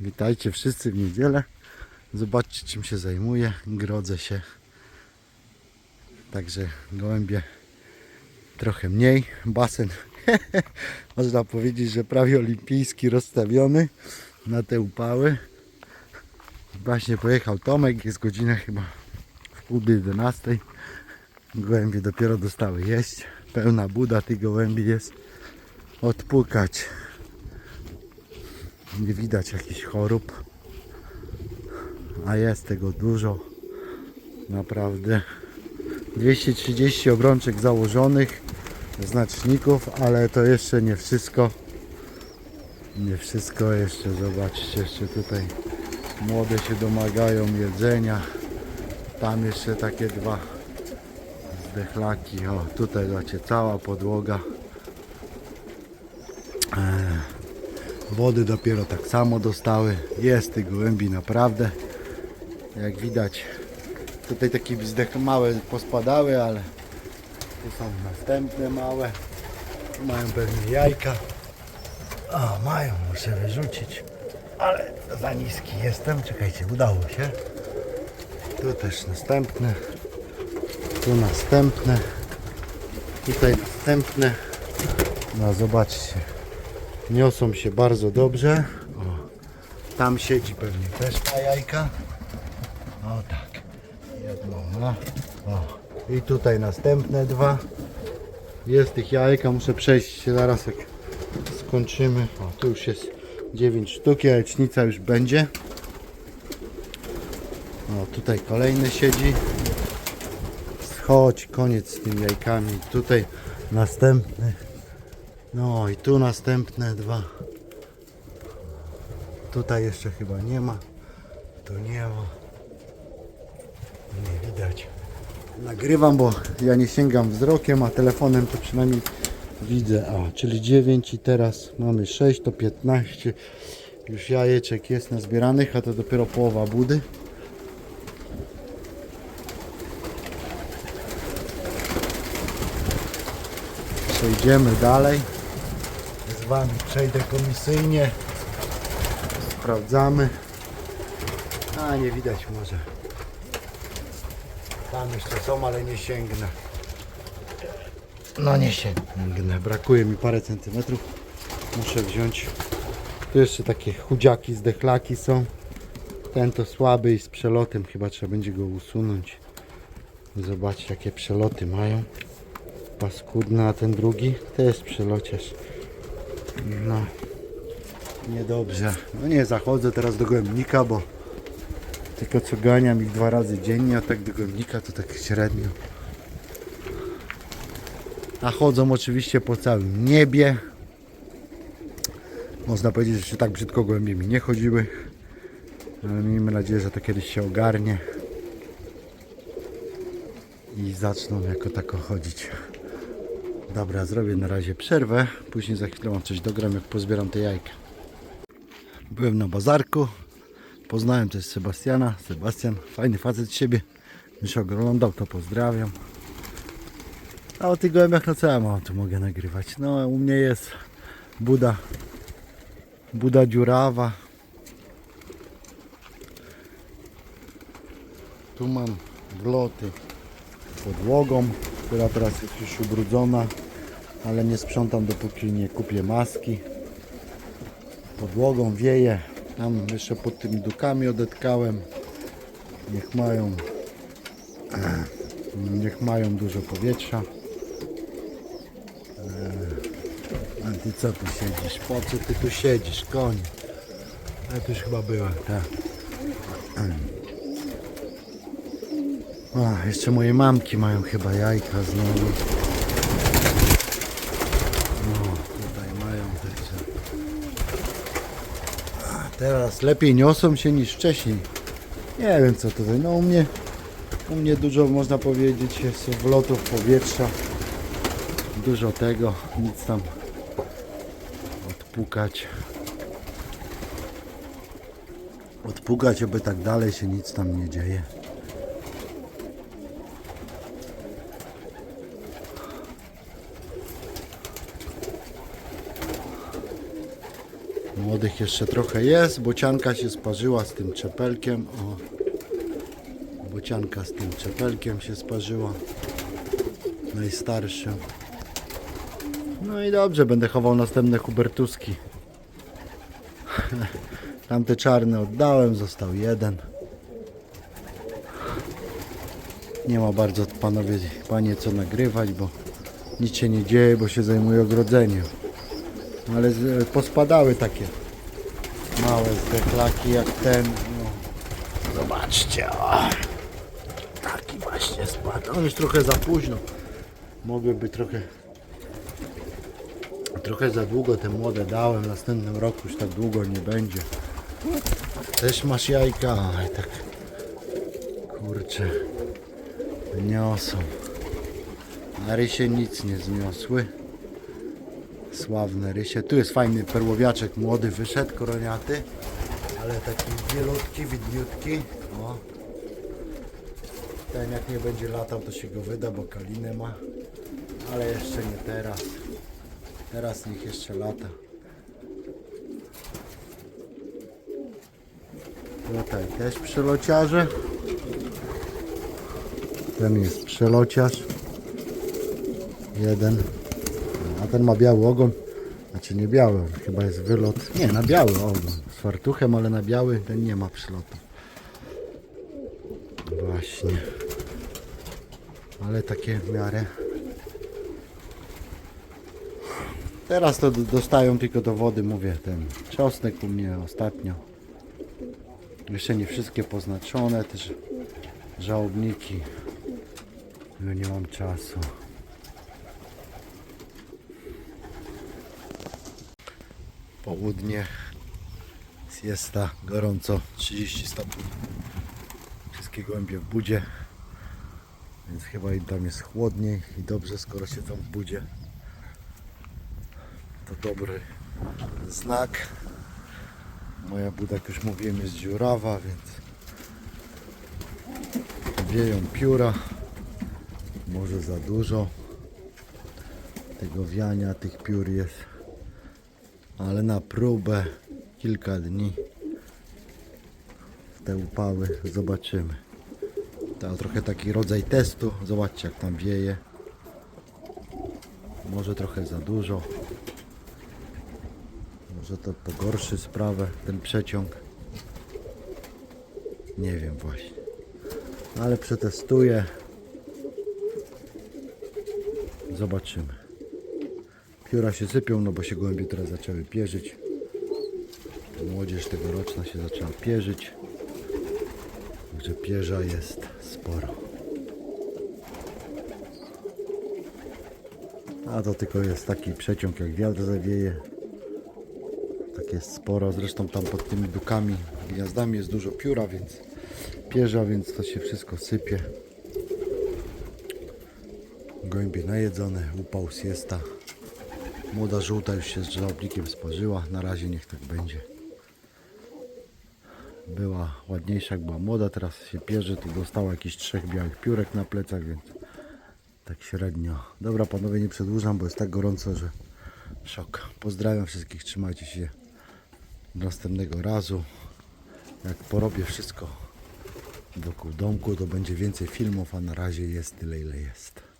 Witajcie wszyscy w niedzielę. Zobaczcie czym się zajmuję. Grodzę się. Także gołębie trochę mniej. Basen można powiedzieć, że prawie olimpijski rozstawiony na te upały. Właśnie pojechał Tomek, jest godzina chyba w pół do 11. Gołębie dopiero dostały jeść. Pełna buda tych gołębi jest. Odpukać. Nie widać jakichś chorób. A jest tego dużo. Naprawdę. 230 obrączek założonych znaczników, ale to jeszcze nie wszystko. Nie wszystko jeszcze, zobaczcie, jeszcze tutaj młode się domagają jedzenia. Tam jeszcze takie dwa zdechlaki. O, tutaj zobaczcie, cała podłoga. Wody dopiero tak samo dostały. Jest tych gołębi naprawdę. Jak widać, tutaj takie wzdech małe pospadały, ale tu są następne małe. Tu mają pewnie jajka. O, mają, muszę wyrzucić. Ale za niski jestem. Czekajcie, udało się. Tu też następne. Tu następne. Tutaj następne. No zobaczcie. Niosą się bardzo dobrze. O, tam siedzi pewnie też ta jajka. O tak. Jedno ma. O. I tutaj następne dwa. Jest tych jajka. Muszę przejść się zaraz jak skończymy. O, tu już jest 9 sztuk. Jajecznica już będzie. O, tutaj kolejny siedzi. Chodź, koniec z tymi jajkami. Tutaj następny. No i tu następne dwa. Tutaj jeszcze chyba nie ma. Tu nie ma. Nie widać. Nagrywam, bo ja nie sięgam wzrokiem, a telefonem to przynajmniej widzę. A, czyli 9 i teraz mamy 6, to 15. Już jajeczek jest nazbieranych, a to dopiero połowa budy. Przejdziemy dalej. Z Wami przejdę komisyjnie. Sprawdzamy. A nie widać może. Tam jeszcze są, ale nie sięgnę. No nie sięgnę. Brakuje mi parę centymetrów. Muszę wziąć. Tu jeszcze takie chudziaki, zdechlaki są. Ten to słaby i z przelotem. Chyba trzeba będzie go usunąć. Zobaczcie jakie przeloty mają. Paskudny, a ten drugi też przelociarz. No, niedobrze. No nie zachodzę teraz do głębnika, bo tylko co ganiam ich dwa razy dziennie, a tak do głębnika to tak średnio. A chodzą oczywiście po całym niebie. Można powiedzieć, że się tak brzydko głębie mi nie chodziły. Ale miejmy nadzieję, że to kiedyś się ogarnie. I zaczną jako tako chodzić. Dobra, zrobię na razie przerwę. Później za chwilę mam coś dogram, jak pozbieram te jajka. Byłem na bazarku. Poznałem też Sebastiana. Sebastian, fajny facet z siebie. Już oglądał, to pozdrawiam. A o tych gołębiach no co ja mam, tu mogę nagrywać. No u mnie jest Buda. Buda dziurawa. Tu mam wloty podłogą, która teraz jest już ubrudzona, ale nie sprzątam dopóki nie kupię maski. Podłogą wieje, tam jeszcze pod tymi dukami odetkałem. Niech mają niech mają dużo powietrza. Eee, A ty co tu siedzisz? Po co ty tu siedzisz, koń? Ja tu już chyba byłem, tak. A, jeszcze moje mamki mają chyba jajka znowu. No, tutaj mają także. A, teraz lepiej niosą się niż wcześniej. Nie wiem co tutaj. No u mnie, u mnie dużo można powiedzieć jest wlotów powietrza. Dużo tego, nic tam odpukać. Odpukać, aby tak dalej się nic tam nie dzieje. Młodych jeszcze trochę jest. Bocianka się sparzyła z tym czepelkiem. O. Bocianka z tym czepelkiem się sparzyła. Najstarszym. No i dobrze, będę chował następne hubertuski. Tamte czarne oddałem, został jeden. Nie ma bardzo panowie, panie co nagrywać, bo nic się nie dzieje, bo się zajmuję ogrodzeniem. Ale pospadały takie małe zdechlaki jak ten. No. Zobaczcie, o. taki właśnie spadł. On już trochę za późno. Mogłyby trochę trochę za długo te młode dałem. W następnym roku już tak długo nie będzie. Też masz jajka, ale tak kurczę niosą. Na rysie nic nie zniosły. Sławne rysie. Tu jest fajny perłowiaczek młody, wyszedł, koroniaty. Ale taki wielutki, widniutki. O. Ten jak nie będzie latał, to się go wyda, bo kalinę ma. Ale jeszcze nie teraz. Teraz niech jeszcze lata. Tutaj też przylociarze. Ten jest przelociarz. Jeden. A ten ma biały ogon. Znaczy nie biały, chyba jest wylot. Nie, na biały ogon. Z fartuchem, ale na biały ten nie ma przylotu. Właśnie. Ale takie w miarę. Teraz to dostają tylko do wody, mówię, ten czosnek u mnie ostatnio. Jeszcze nie wszystkie poznaczone, też żałobniki. No nie mam czasu. Południe. Siesta, gorąco, 30 stopni. Wszystkie gołębie w budzie. Więc chyba im tam jest chłodniej i dobrze, skoro siedzą w budzie. To dobry znak. Moja buda, jak już mówiłem, jest dziurawa, więc wieją pióra. Może za dużo tego wiania tych piór jest. Ale na próbę kilka dni w te upały zobaczymy. To trochę taki rodzaj testu. Zobaczcie jak tam wieje. Może trochę za dużo. Może to pogorszy sprawę, ten przeciąg. Nie wiem właśnie. Ale przetestuję. Zobaczymy. Pióra się sypią, no bo się gołębie teraz zaczęły pierzyć. Młodzież tegoroczna się zaczęła pierzyć. Także pierza jest sporo. A to tylko jest taki przeciąg jak wiatr zawieje. Tak jest sporo. Zresztą tam pod tymi dukami, gniazdami jest dużo pióra, więc pierza, więc to się wszystko sypie. Gołębie najedzone, upał siesta. Młoda żółta już się z żałobnikiem sparzyła. Na razie niech tak będzie. Była ładniejsza, jak była młoda, teraz się pierze. Tu dostała jakieś trzech białych piórek na plecach, więc tak średnio. Dobra panowie, nie przedłużam, bo jest tak gorąco, że szok. Pozdrawiam wszystkich, trzymajcie się do następnego razu. Jak porobię wszystko wokół domku, to będzie więcej filmów, a na razie jest tyle ile jest.